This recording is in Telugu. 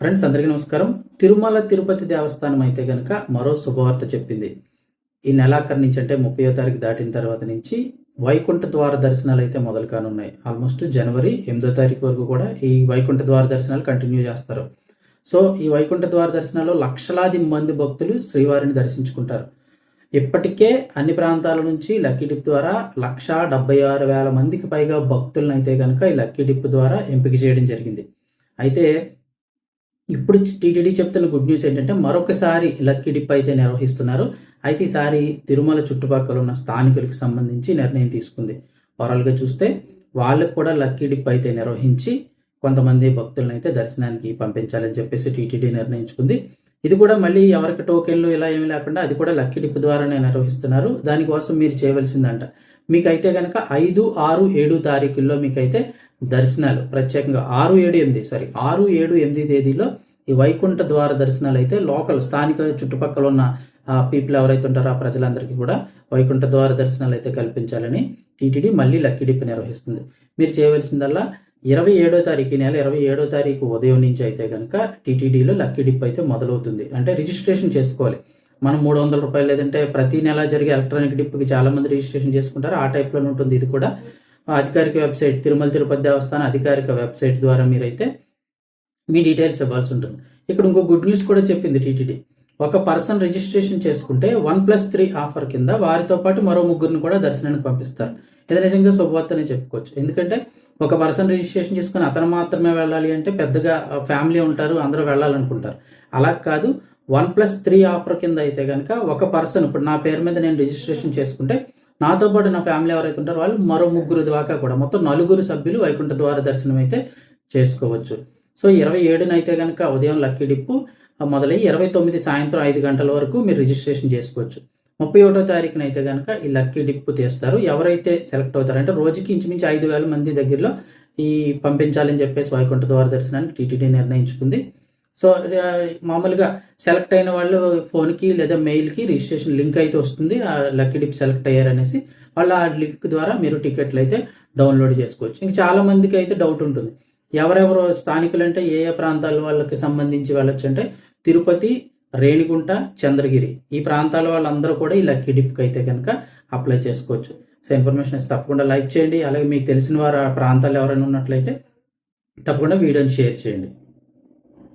ఫ్రెండ్స్ అందరికీ నమస్కారం. తిరుమల తిరుపతి దేవస్థానం అయితే కనుక మరో శుభవార్త చెప్పింది. ఈ నెలాఖరు నుంచి అంటే ముప్పయో తారీఖు దాటిన తర్వాత నుంచి వైకుంఠ ద్వార దర్శనాలు అయితే మొదలు కానున్నాయి. ఆల్మోస్ట్ జనవరి ఎనిమిదో తారీఖు వరకు కూడా ఈ వైకుంఠ ద్వార దర్శనాలు కంటిన్యూ చేస్తారు. సో ఈ వైకుంఠ ద్వార దర్శనాల్లో లక్షలాది మంది భక్తులు శ్రీవారిని దర్శించుకుంటారు. ఇప్పటికే అన్ని ప్రాంతాల నుంచి లక్కీ డిప్ ద్వారా లక్ష డెబ్బై ఆరు వేల మందికి పైగా భక్తులను అయితే కనుక ఈ లక్కీ డిప్ ద్వారా ఎంపిక చేయడం జరిగింది. అయితే ఇప్పుడు టీటీడీ చెప్తున్న గుడ్ న్యూస్ ఏంటంటే మరొకసారి లక్కీ డిప్ అయితే నిర్వహిస్తున్నారు. అయితే ఈసారి తిరుమల చుట్టుపక్కల ఉన్న స్థానికులకు సంబంధించి నిర్ణయం తీసుకుంది. ఓవరాల్గా చూస్తే వాళ్ళకు కూడా లక్కీ డిప్ అయితే నిర్వహించి కొంతమంది భక్తులను అయితే దర్శనానికి పంపించాలని చెప్పేసి టీటీడీ నిర్ణయించుకుంది. ఇది కూడా మళ్ళీ ఎవరికి టోకెన్లు ఇలా ఏమి లేకుండా అది కూడా లక్కీ డిప్ ద్వారానే నిర్వహిస్తున్నారు. దానికోసం మీరు చేయవలసిందంట. మీకైతే కనుక ఐదు ఆరు ఏడు తారీఖుల్లో మీకైతే దర్శనాలు ప్రత్యేకంగా ఆరు ఏడు ఎనిమిది సారీ ఆరు ఏడు ఎనిమిది తేదీలో ఈ వైకుంఠ ద్వార దర్శనాలు అయితే లోకల్ స్థానిక చుట్టుపక్కల ఉన్న పీపుల్ ఎవరైతే ఉంటారో ఆ ప్రజలందరికీ కూడా వైకుంఠ ద్వార దర్శనాలు అయితే కల్పించాలని టీటీడీ మళ్ళీ లక్కీ డిప్ నిర్వహిస్తుంది. మీరు చేయవలసిందల్లా ఇరవై ఏడో తారీఖు ఈ నెల ఇరవై ఏడో తారీఖు ఉదయం నుంచి అయితే కనుక టీటీడీలో లక్కీ డిప్ అయితే మొదలవుతుంది. అంటే రిజిస్ట్రేషన్ చేసుకోవాలి. మనం మూడు వందల రూపాయలు లేదంటే ప్రతి నెల జరిగే ఎలక్ట్రానిక్ డిప్కి చాలామంది రిజిస్ట్రేషన్ చేసుకుంటారు. ఆ టైప్లోనే ఉంటుంది ఇది కూడా. అధికారిక వెబ్సైట్ తిరుమల తిరుపతి దేవస్థానం అధికారిక వెబ్సైట్ ద్వారా మీరైతే మీ డీటెయిల్స్ ఇవ్వాల్సి ఉంటుంది. ఇక్కడ ఇంకో గుడ్ న్యూస్ కూడా చెప్పింది టీటీడీ. ఒక పర్సన్ రిజిస్ట్రేషన్ చేసుకుంటే వన్ ప్లస్ త్రీ ఆఫర్ కింద వారితో పాటు మరో ముగ్గురిని కూడా దర్శనానికి పంపిస్తారు. ఇది నిజంగా శుభవార్తనే చెప్పుకోవచ్చు. ఎందుకంటే ఒక పర్సన్ రిజిస్ట్రేషన్ చేసుకుని అతను మాత్రమే వెళ్ళాలి అంటే పెద్దగా ఫ్యామిలీ ఉంటారు అందరూ వెళ్ళాలనుకుంటారు. అలా కాదు వన్ ప్లస్ త్రీ ఆఫర్ కింద అయితే కనుక ఒక పర్సన్ ఇప్పుడు నా పేరు మీద నేను రిజిస్ట్రేషన్ చేసుకుంటే నాతో పాటు నా ఫ్యామిలీ ఎవరైతే ఉంటారో వాళ్ళు మరో ముగ్గురు దాకా కూడా మొత్తం నలుగురు సభ్యులు వైకుంఠ ద్వార దర్శనం అయితే చేసుకోవచ్చు. సో ఇరవై ఏడున అయితే కనుక ఉదయం లక్కీ డిప్పు మొదలై ఇరవై తొమ్మిది సాయంత్రం ఐదు గంటల వరకు మీరు రిజిస్ట్రేషన్ చేసుకోవచ్చు. ముప్పై ఒకటో తారీఖున అయితే కనుక ఈ లక్కీ డిప్పు తీస్తారు. ఎవరైతే సెలెక్ట్ అవుతారో అంటే రోజుకి ఇంచుమించు ఐదు వేల మంది దగ్గరలో ఈ పంపించాలని చెప్పేసి వైకుంఠ ద్వార దర్శనానికి టీటీడీ నిర్ణయించుకుంది. సో మామూలుగా సెలెక్ట్ అయిన వాళ్ళు ఫోన్కి లేదా మెయిల్కి రిజిస్ట్రేషన్ లింక్ అయితే వస్తుంది. ఆ లక్కీ డిప్ సెలెక్ట్ అయ్యారనేసి వాళ్ళు ఆ లింక్ ద్వారా మీరు టికెట్లు అయితే డౌన్లోడ్ చేసుకోవచ్చు. ఇంక చాలా మందికి అయితే డౌట్ ఉంటుంది. ఎవరెవరు స్థానికులు అంటే ఏ ఏ ప్రాంతాల వాళ్ళకి సంబంధించి వెళ్ళొచ్చు అంటే తిరుపతి రేణిగుంట చంద్రగిరి. ఈ ప్రాంతాల వాళ్ళందరూ కూడా ఈ లక్కీ డిప్కి అయితే కనుక అప్లై చేసుకోవచ్చు. సో ఇన్ఫర్మేషన్ ఇస్తే తప్పకుండా లైక్ చేయండి. అలాగే మీకు తెలిసిన వారు ఆ ప్రాంతాలు ఎవరైనా ఉన్నట్లయితే తప్పకుండా వీడియోని షేర్ చేయండి.